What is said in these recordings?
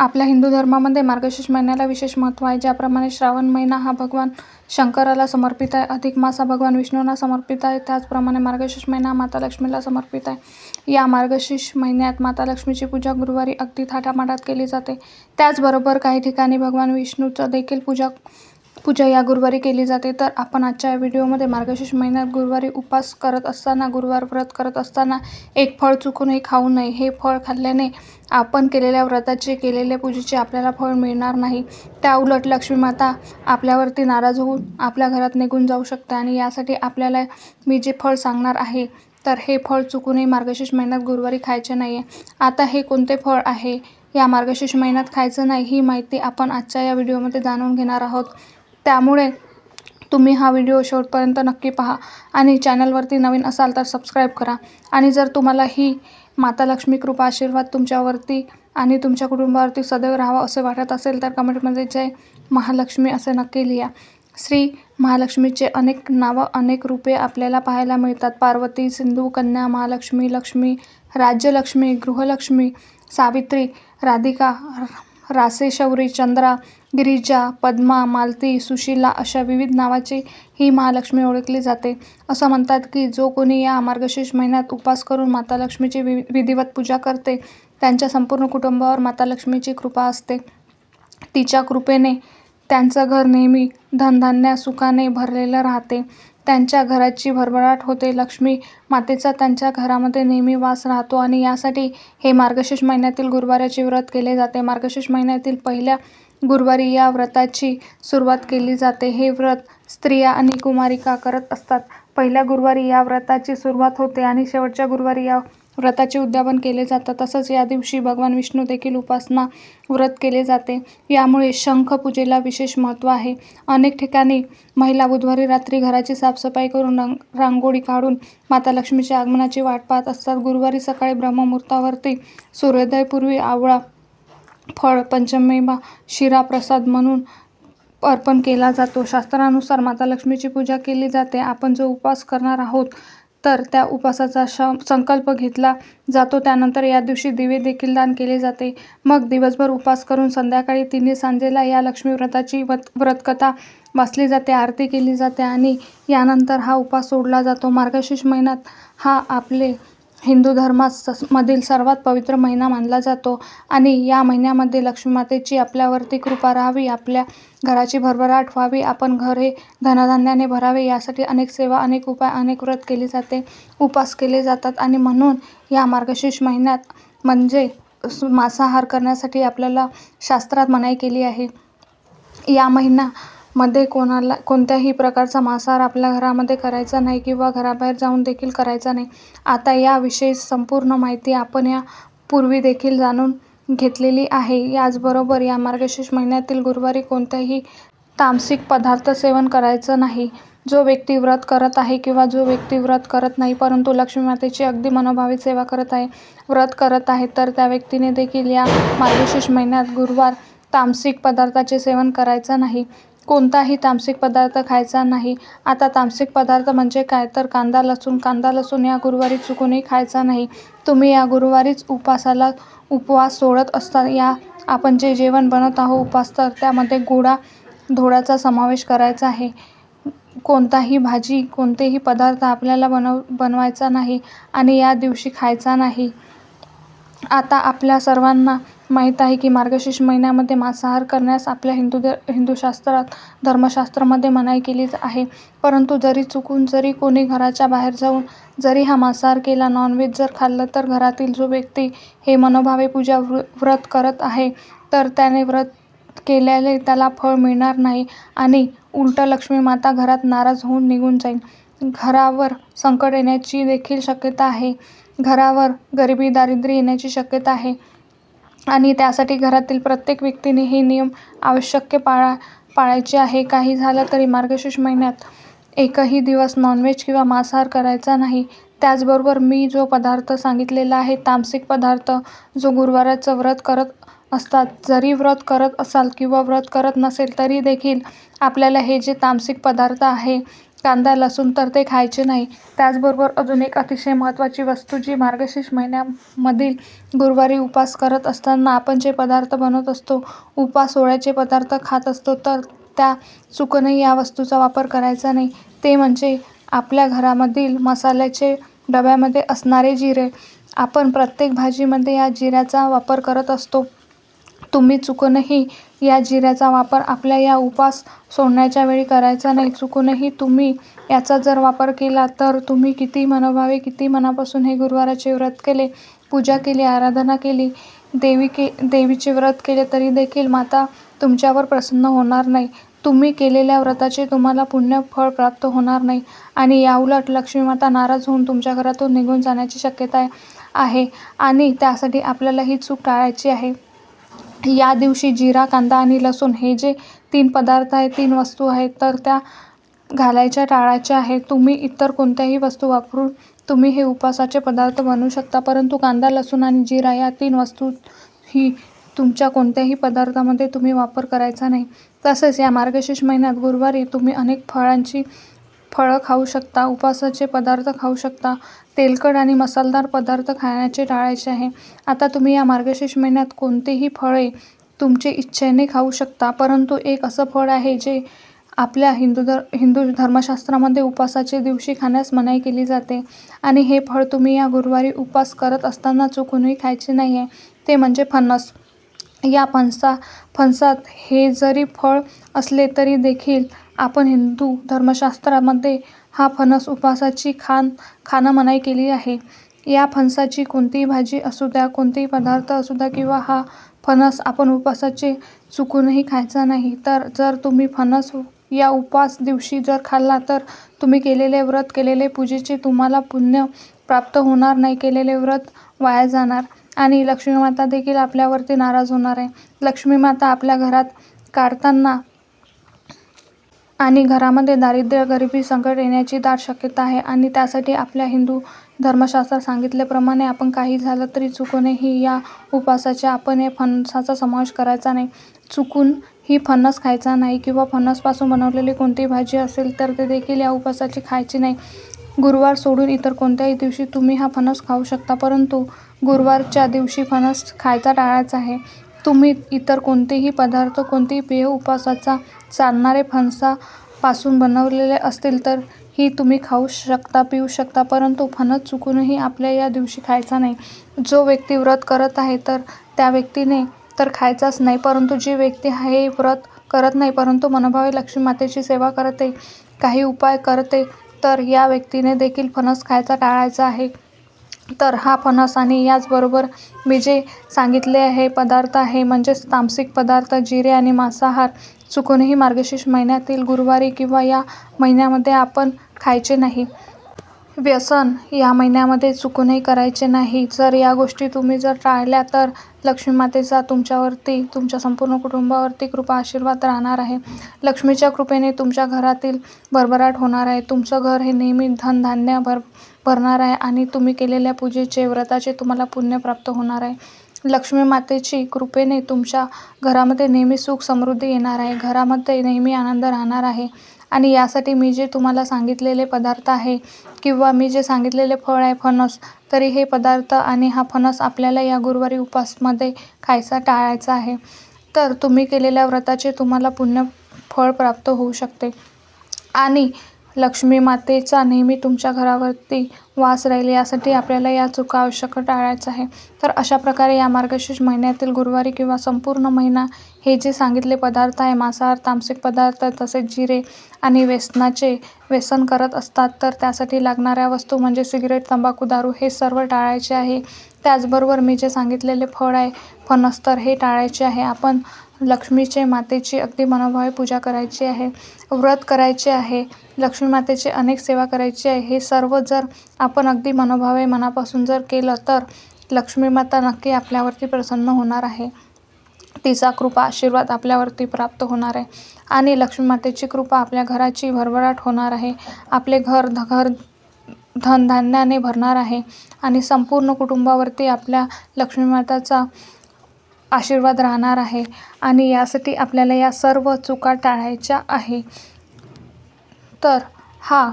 आपल्या हिंदू धर्मामध्ये मार्गशीर्ष महिन्याला विशेष महत्त्व आहे. ज्याप्रमाणे श्रावण महिना हा भगवान शंकराला समर्पित आहे. अधिक मास हा भगवान विष्णूंना समर्पित आहे. त्याचप्रमाणे मार्गशीर्ष महिना हा माता लक्ष्मीला समर्पित आहे. या मार्गशीर्ष महिन्यात माता लक्ष्मीची पूजा गुरुवारी अगदी थाटामाटात केली जाते. त्याचबरोबर काही ठिकाणी भगवान विष्णूचं देखील पूजा पूजा या गुरुवारी केली जाते. तर आपण आजच्या या व्हिडिओमध्ये मार्गशीर्ष महिन्यात गुरुवारी उपास करत असताना गुरुवार व्रत करत असताना एक फळ चुकूनही खाऊ नये. हे फळ खाल्ल्याने आपण केलेल्या व्रताचे केलेल्या पूजेचे आपल्याला फळ मिळणार नाही. त्या उलट लक्ष्मी माता आपल्यावरती नाराज होऊन आपल्या घरात निघून जाऊ शकते आणि यासाठी आपल्याला मी जे फळ सांगणार आहे तर हे फळ चुकूनही मार्गशीर्ष महिन्यात गुरुवारी खायचे नाही आहे आता हे कोणते फळ आहे? या मार्गशीर्ष महिन्यात खायचं नाही ही माहिती आपण आजच्या या व्हिडिओमध्ये जाणून घेणार आहोत. त्यामुळे तुम्ही हा व्हिडिओ शेवटपर्यंत नक्की पहा आणि चॅनलवरती नवीन असाल तर सबस्क्राईब करा. आणि जर तुम्हाला ही माता लक्ष्मी कृपा आशीर्वाद तुमच्यावरती आणि तुमच्या कुटुंबावरती सदैव राहावा असे वाटत असेल तर कमेंटमध्ये जय महालक्ष्मी असे नक्की लिहा. श्री महालक्ष्मीचे अनेक नावं अनेक रूपे आपल्याला पाहायला मिळतात. पार्वती सिंधू कन्या महालक्ष्मी लक्ष्मी राज्यलक्ष्मी गृहलक्ष्मी सावित्री राधिका रासेशौरी चंद्रा गिरिजा पद्मा मालती सुशीला अशा विविध नावाची ही महालक्ष्मी ओळखली जाते. असं म्हणतात की जो कोणी या मार्गशीर्ष महिन्यात उपवास करून माता लक्ष्मीची वि विधिवत पूजा करते त्यांच्या संपूर्ण कुटुंबावर माता लक्ष्मीची कृपा असते. तिच्या कृपेने त्यांचं घर नेहमी धनधान्या सुखाने भरलेलं राहते. त्यांच्या घराची भरभराट होते. लक्ष्मी मातेचा त्यांच्या घरामध्ये नेहमी वास राहतो आणि यासाठी हे मार्गशीर्ष महिन्यातील गुरुवाराचे व्रत केले जाते. मार्गशीर्ष महिन्यातील पहिल्या गुरुवारी या व्रताची सुरुवात केली जाते. हे व्रत स्त्रिया आणि कुमारिका करत असतात. पहिल्या गुरुवारी या व्रताची सुरुवात होते आणि शेवटच्या गुरुवारी या व्रताचे उद्यापन केले जातं तसंच या दिवशी भगवान विष्णू देखील उपासना व्रत केले जाते. यामुळे शंख पूजेला विशेष महत्त्व आहे. अनेक ठिकाणी महिला बुधवारी रात्री घराची साफसफाई करून रंग रांगोळी काढून माता लक्ष्मीच्या आगमनाची वाट पाहत असतात. गुरुवारी सकाळी ब्रह्ममुहूर्तावरती सूर्योदयपूर्वी आवळा फळ पंचमेवा शिरा प्रसाद म्हणून अर्पण केला जातो. शास्त्रानुसार माता लक्ष्मीची पूजा केली जाते. आपण जो उपवास करणार आहोत तर त्या उपवासाचा श संकल्प घेतला जातो. त्यानंतर या दिवशी दिवे देखील दान केले जाते. मग दिवसभर उपवास करून संध्याकाळी तिन्ही सांजेला या लक्ष्मी व्रताची व्रत व्रतकथा वाचली जाते आरती केली जाते आणि यानंतर हा उपवास सोडला जातो. मार्गशीर्ष महिन्यात हा आपले हिंदू धर्मात मधील सर्वात पवित्र महिना मानला जातो. आणि या महिन्यामध्ये लक्ष्मी मातेची आपल्यावरती कृपा राहावी आपल्या घराची भरभराट व्हावी आपण घर हे धनधान्याने भरावे यासाठी अनेक सेवा अनेक उपाय अनेक व्रत केली जाते उपास केले जातात. आणि म्हणून या मार्गशीर्ष महिन्यात म्हणजे मांसाहार करण्यासाठी आपल्याला शास्त्रात मनाई केली आहे. या महिना मध्ये कोणाला कोणत्याही प्रकारचा मांसाहार आपल्या घरामध्ये करायचा नाही किंवा घराबाहेर जाऊन देखील करायचा नाही. आता याविषयी संपूर्ण माहिती आपण या पूर्वी देखील जाणून घेतलेली आहे. याचबरोबर या मार्गशीर्ष महिन्यातील गुरुवारी कोणत्याही तामसिक पदार्थ सेवन करायचं नाही. जो व्यक्ती व्रत करत आहे किंवा जो व्यक्ती व्रत करत नाही परंतु लक्ष्मी मातेची अगदी मनोभावी सेवा करत आहे व्रत करत आहे तर त्या व्यक्तीने देखील या मार्गशीर्ष महिन्यात गुरुवार तामसिक पदार्थाचे सेवन करायचं नाही. कोणताही तामसिक पदार्थ खायचा नाही. आता तामसिक पदार्थ म्हणजे काय? तर कांदा लसूण. कांदा लसूण या गुरुवारी चुकूनही खायचा नाही. तुम्ही या गुरुवारीच उपवासाला उपवास सोडत असता. या आपण जे जेवण बनवत आहोत उपास तर त्यामध्ये गोडा धोडाचा समावेश करायचा आहे. कोणताही भाजी कोणतेही पदार्थ आपल्याला बनव बनवायचा नाही आणि या दिवशी खायचा नाही. आता आपल्या सर्वांना माहीत आहे की मार्गशीर्ष महिन्यामध्ये मांसाहार करण्यास आपल्या हिंदू द धर्मशास्त्रामध्ये मनाई केलीच आहे. परंतु जरी चुकून जरी कोणी घराच्या बाहेर जाऊन जरी हा मांसाहार केला नॉनव्हेज जर खाल्लं तर घरातील जो व्यक्ती हे मनोभावे पूजा व्र व्रत करत आहे तर त्याने व्रत केल्याने त्याला फळ मिळणार नाही आणि उलटं लक्ष्मी माता घरात नाराज होऊन निघून जाईल. घरावर संकट येण्याची देखील शक्यता आहे. घरावर गरिबी दारिद्र्य येण्याची शक्यता आहे. आणि त्यासाठी घरातील प्रत्येक व्यक्तीने हे नियम आवश्यक पाळा पाळायचे आहे. काही झालं तरी मार्गशीर्ष महिन्यात एकही दिवस नॉनव्हेज किंवा मांसाहार करायचा नाही. त्याचबरोबर मी जो पदार्थ सांगितलेला आहे तामसिक पदार्थ जो गुरुवाराचं व्रत करत असतात जरी व्रत करत असाल किंवा व्रत करत नसेल तरी देखील आपल्याला हे जे तामसिक पदार्थ आहे कांदा लसूण तर ते खायचे नाही. त्याचबरोबर अजून एक अतिशय महत्त्वाची वस्तू जी मार्गशीर्ष महिन्यामधील गुरुवारी उपवास करत असताना आपण जे पदार्थ बनवत असतो उपास सोळ्याचे पदार्थ खात असतो तर त्या चुकूनही या वस्तूचा वापर करायचा नाही. ते म्हणजे आपल्या घरामधील मसाल्याचे डब्यामध्ये असणारे जिरे. आपण प्रत्येक भाजीमध्ये या जिऱ्याचा वापर करत असतो. तुम्ही चुकूनही या जिऱ्याचा वापर आपल्या या उपवास सोडण्याच्या वेळी करायचा नाही. चुकूनही तुम्ही याचा जर वापर केला तर तुम्ही किती मनोभावे किती मनापासून हे गुरुवाराचे व्रत केले पूजा केली आराधना केली देवी के देवीचे व्रत केले तरी देखील माता तुमच्यावर प्रसन्न होणार नाही. तुम्ही केलेल्या व्रताचे तुम्हाला पुण्य फळ प्राप्त होणार नाही. आणि याउलट लक्ष्मी माता नाराज होऊन तुमच्या घरातून निघून जाण्याची शक्यता आहे. आणि त्यासाठी आपल्याला ही चूक टाळायची आहे. या दिवशी जिरा कांदा आणि लसूण हे जे तीन पदार्थ आहेत तीन वस्तू आहेत तर त्या घालायच्या टाळायच्या आहेत. तुम्ही इतर कोणत्याही वस्तू वापरून तुम्ही हे उपवासाचे पदार्थ बनवू शकता. परंतु कांदा लसूण आणि जिरा या तीन वस्तू ही तुमच्या कोणत्याही पदार्थामध्ये तुम्ही वापर करायचा नाही. तसेच या मार्गशीर्ष महिन्यात गुरुवारी तुम्ही अनेक फळांची फळं खाऊ शकता उपवासाचे पदार्थ खाऊ शकता तेलकट आणि मसालेदार पदार्थ खाण्याचे टाळायचे आहे. आता तुम्ही या मार्गशीर्ष महिन्यात कोणतेही फळे तुमचे इच्छेने खाऊ शकता परंतु एक असं फळ आहे जे आपल्या हिंदू धर हिंदू धर्मशास्त्रामध्ये उपवासाचे दिवशी खाण्यास मनाई केली जाते. आणि हे फळ तुम्ही या गुरुवारी उपवास करत असताना चुकूनही खायचे नाही आहे ते म्हणजे फणस. या फणसा फणसात हे जरी फळ असले तरी देखील आपण हिंदू धर्मशास्त्रामध्ये हा फणस उपवासाची खान खाणं मनाई केली आहे. या फणसाची कोणतीही भाजी असू द्या कोणतेही पदार्थ असू द्या किंवा हा फणस आपण उपवासाचे चुकूनही खायचा नाही तर जर तुम्ही फणस या उपवास दिवशी जर खाल्ला तर तुम्ही केलेले व्रत केलेले पूजेचे तुम्हाला पुण्य प्राप्त होणार नाही केलेले व्रत वाया जाणार. आणि लक्ष्मी माता देखील आपल्यावरती नाराज होणार आहे. लक्ष्मी माता आपल्या घरात काढताना आणि घरामध्ये दारिद्र्य गरिबी संकट येण्याची दाट शक्यता आहे आणि त्यासाठी आपल्या हिंदू धर्मशास्त्रात सांगितल्याप्रमाणे आपण काही झालं तरी चुकूनही या उपवासाच्या आपण हे फणसाचा समावेश करायचा नाही. चुकून ही फणस खायचा नाही किंवा फणसपासून बनवलेली कोणती भाजी असेल तर ते देखील या उपवासाची खायची नाही. गुरुवार सोडून इतर कोणत्याही दिवशी तुम्ही हा फणस खाऊ शकता परंतु गुरुवारच्या दिवशी फणस खायचा टाळायचा आहे. तुम्ही इतर कोणतेही पदार्थ कोणतेही पेय उपवासाचा चालणारे फणसापासून बनवलेले असतील तर ही तुम्ही खाऊ शकता पिऊ शकता परंतु फणस चुकूनही आपल्या या दिवशी खायचा नाही. जो व्यक्ती व्रत करत आहे तर त्या व्यक्तीने तर खायचाच नाही परंतु जी व्यक्ती हे व्रत करत नाही परंतु मनोभावे लक्ष्मी मातेची सेवा करते काही उपाय करते तर या व्यक्तीने देखील फणस खायचा टाळायचा आहे. तर हा फणस आणि याचबरोबर मी जे सांगितले आहे पदार्थ आहे म्हणजेच तामसिक पदार्थ जिरे आणि मांसाहार चुकूनही मार्गशीर्ष महिन्यातील गुरुवारी किंवा या महिन्यामध्ये आपण खायचे नाही. व्यसन या महिन्यामध्ये चुकूनही करायचे नाही. जर या गोष्टी तुम्ही जर टाळल्या तर लक्ष्मी मातेचा तुमच्यावरती तुमच्या संपूर्ण कुटुंबावरती कृपा आशीर्वाद राहणार आहे. लक्ष्मीच्या कृपेने तुमच्या घरातील भरभराट होणार आहे. तुमचं घर हे नेहमी धनधान्य भर भरणार आहे आणि तुम्ही केलेल्या पूजेचे व्रताचे तुम्हाला पुण्य प्राप्त होणार आहे. लक्ष्मी मातेची कृपेने तुमच्या घरामध्ये नेहमी सुख समृद्धी येणार आहे. घरामध्ये नेहमी आनंद राहणार आहे. आणि यासाठी मी जे तुम्हाला सांगितलेले पदार्थ आहे किंवा मी जे सांगितलेले फळ आहे फणस तरी हे पदार्थ आणि हा फणस आपल्याला या गुरुवारी उपवासमध्ये खायचा टाळायचा आहे. तर तुम्ही केलेल्या व्रताचे तुम्हाला पुण्य फळ प्राप्त होऊ शकते. आणि लक्ष्मी मातेचा नेहमी तुमच्या घरावरती वास राहील यासाठी आपल्याला या चुका आवश्यक टाळायचं आहे. तर अशा प्रकारे या मार्गशीर्ष महिन्यातील गुरुवारी किंवा संपूर्ण महिना हे जे सांगितले पदार्थ आहे मांसाहार तामसिक पदार्थ तसेच जिरे आणि व्यसनाचे व्यसन करत असतात तर त्यासाठी लागणाऱ्या वस्तू म्हणजे सिगरेट तंबाखू दारू हे सर्व टाळायचे आहे. त्याचबरोबर मी जे सांगितलेले फळ आहे फणस तर हे टाळायचे आहे. आपण लक्ष्मीचे मातेची अगदी मनोभावे पूजा करायची आहे व्रत करायचे आहे लक्ष्मी मातेची अनेक सेवा करायची आहे. हे सर्व जर आपण अगदी मनोभावे मनापासून जर केलं तर लक्ष्मी माता नक्की आपल्यावरती प्रसन्न होणार आहे. तिचा कृपा आशीर्वाद आपल्यावरती प्राप्त होणार आहे. आणि लक्ष्मी मातेची कृपा आपल्या घराची भरभराट होणार आहे. आपले घर ध घर धनधान्याने भरणार आहे आणि संपूर्ण कुटुंबावरती आपल्या लक्ष्मी माताचा आशीर्वाद राहणार आहे आणि यासाठी आपल्याला या सर्व चुका टाळायच्या आहे. तर हा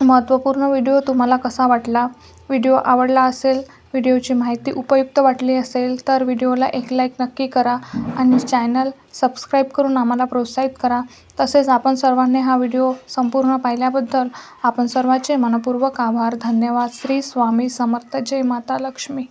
महत्त्वपूर्ण व्हिडिओ तुम्हाला कसा वाटला? व्हिडिओ आवडला असेल व्हिडिओची माहिती उपयुक्त वाटली असेल तर व्हिडिओला एक लाईक नक्की करा आणि चॅनल सबस्क्राईब करून आम्हाला प्रोत्साहित करा. तसेच आपण सर्वांनी हा व्हिडिओ संपूर्ण पाहिल्याबद्दल आपण सर्वांचे मनपूर्वक आभार. धन्यवाद. श्री स्वामी समर्थ. जय माता लक्ष्मी.